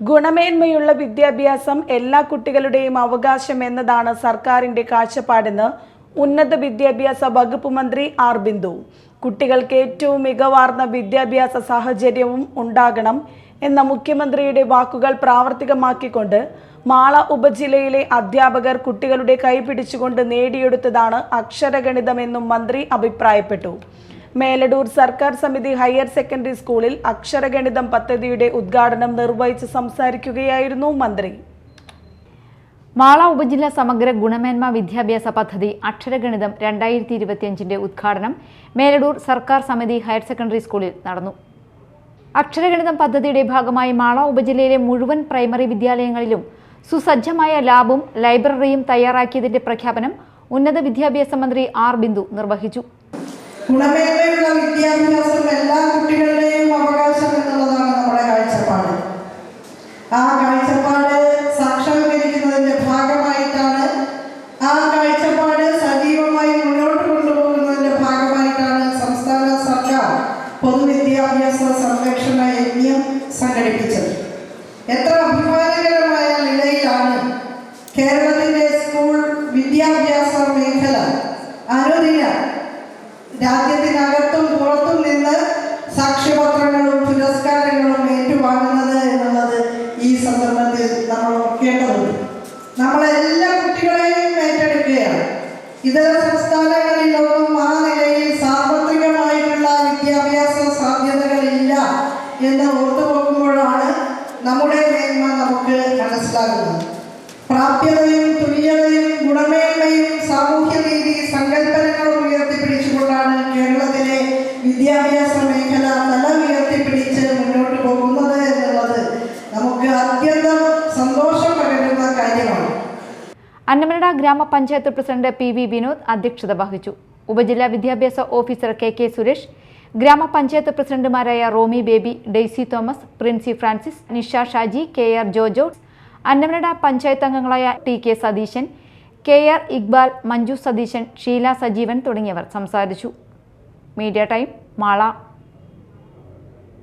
ഗുണമേന്മയുള്ള വിദ്യാഭ്യാസം എല്ലാ കുട്ടികളുടെയും അവകാശം എന്നതാണ് സർക്കാരിന്റെ കാഴ്ചപ്പാടെന്ന് ഉന്നത വിദ്യാഭ്യാസ വകുപ്പ് മന്ത്രി ആർ ബിന്ദു. കുട്ടികൾക്ക് ഏറ്റവും മികവാർന്ന വിദ്യാഭ്യാസ സാഹചര്യവും ഉണ്ടാകണം എന്ന മുഖ്യമന്ത്രിയുടെ വാക്കുകൾ പ്രാവർത്തികമാക്കിക്കൊണ്ട് മാള ഉപജില്ലയിലെ അധ്യാപകർ കുട്ടികളുടെ കൈപിടിച്ചുകൊണ്ട് നേടിയെടുത്തതാണ് അക്ഷരഗണിതമെന്നും മന്ത്രി അഭിപ്രായപ്പെട്ടു. മേലടൂർ സർക്കാർ സമിതി ഹയർ സെക്കൻഡറി സ്കൂളിൽ അക്ഷരഗണിതം പദ്ധതിയുടെ ഉദ്ഘാടനം നിർവഹിച്ച് സംസാരിക്കുകയായിരുന്നു മന്ത്രി. മാള ഉപജില്ല സമഗ്ര ഗുണമേന്മ വിദ്യാഭ്യാസ പദ്ധതി അക്ഷരഗണിതം രണ്ടായിരത്തി ഇരുപത്തിയഞ്ചിന്റെ ഉദ്ഘാടനം മേലടൂർ സർക്കാർ സമിതി ഹയർ സെക്കൻഡറി സ്കൂളിൽ നടന്നു. അക്ഷരഗണിതം പദ്ധതിയുടെ ഭാഗമായി മാള ഉപജില്ലയിലെ മുഴുവൻ പ്രൈമറി വിദ്യാലയങ്ങളിലും സുസജ്ജമായ ലാബും ലൈബ്രറിയും തയ്യാറാക്കിയതിന്റെ പ്രഖ്യാപനം ഉന്നത വിദ്യാഭ്യാസ മന്ത്രി ആർ ബിന്ദു നിർവഹിച്ചു. ഗുണമേന്മയുള്ള വിദ്യാഭ്യാസം എല്ലാ കുട്ടികളുടെയും അവകാശം എന്നുള്ളതാണ് നമ്മുടെ കാഴ്ചപ്പാട്. ആ കാഴ്ചപ്പാട് സാക്ഷാത്കരിക്കുന്നതിന്റെ ഭാഗമായിട്ടാണ് ആ കാഴ്ചപ്പാട് സജീവമായി മുന്നോട്ട് കൊണ്ടുപോകുന്നതിന്റെ ഭാഗമായിട്ടാണ് സംസ്ഥാന സർക്കാർ പൊതുവിദ്യാഭ്യാസ സംരക്ഷണ യജ്ഞം സംഘടിപ്പിച്ചത്. എത്ര അഭിമാനകരമായ നിലയിലാണ് കേരളത്തിന്റെ സ്കൂൾ വിദ്യാഭ്യാസ മേഖല അനുദിനം രാജ്യത്തിനകത്തും പുറത്തും നിന്ന് സാക്ഷ്യപത്രങ്ങളും പുരസ്കാരങ്ങളും ഏറ്റുവാങ്ങുന്നത് എന്നുള്ളത് ഈ സന്ദർഭത്തിൽ നമ്മൾ ഓർക്കേണ്ടതുണ്ട്. നമ്മളെല്ലാ കുട്ടികളെയും ഏറ്റെടുക്കുകയാണ്. ഇതര സംസ്ഥാനങ്ങളിലൊന്നും ആ നിലയിൽ സാർവത്രികമായിട്ടുള്ള വിദ്യാഭ്യാസ സാധ്യതകളില്ല എന്ന് ഓർത്തു നമ്മുടെ മേന്മ നമുക്ക് മനസ്സിലാകുന്നത്. പ്രാപ്യതയും വിദ്യാഭ്യാസ മേഖല തല ഉയർത്തിപ്പിടിച്ച് മുന്നോട്ട് പോകുന്നത് എന്നുള്ളത് നമുക്ക് അത്യന്തം സന്തോഷം പകരുന്ന കാര്യമാണ്. അന്നമനട ഗ്രാമപഞ്ചായത്ത് പ്രസിഡന്റ് പി വി വിനോദ് അധ്യക്ഷത വഹിച്ചു. ഉപജില്ലാ വിദ്യാഭ്യാസ ഓഫീസർ കെ കെ സുരേഷ് ഗ്രാമപഞ്ചായത്ത് പ്രസിഡന്റുമാരായ റോമി ബേബി ഡെയ്സി തോമസ് പ്രിൻസി ഫ്രാൻസിസ് നിഷ ഷാജി കെ ആർ ജോജോ അന്നമനട പഞ്ചായത്ത് അംഗങ്ങളായ T K Satheesan K R Iqbal Manju Satheesan Sheela Sajeevan തുടങ്ങിയവർ സംസാരിച്ചു. Media time Mala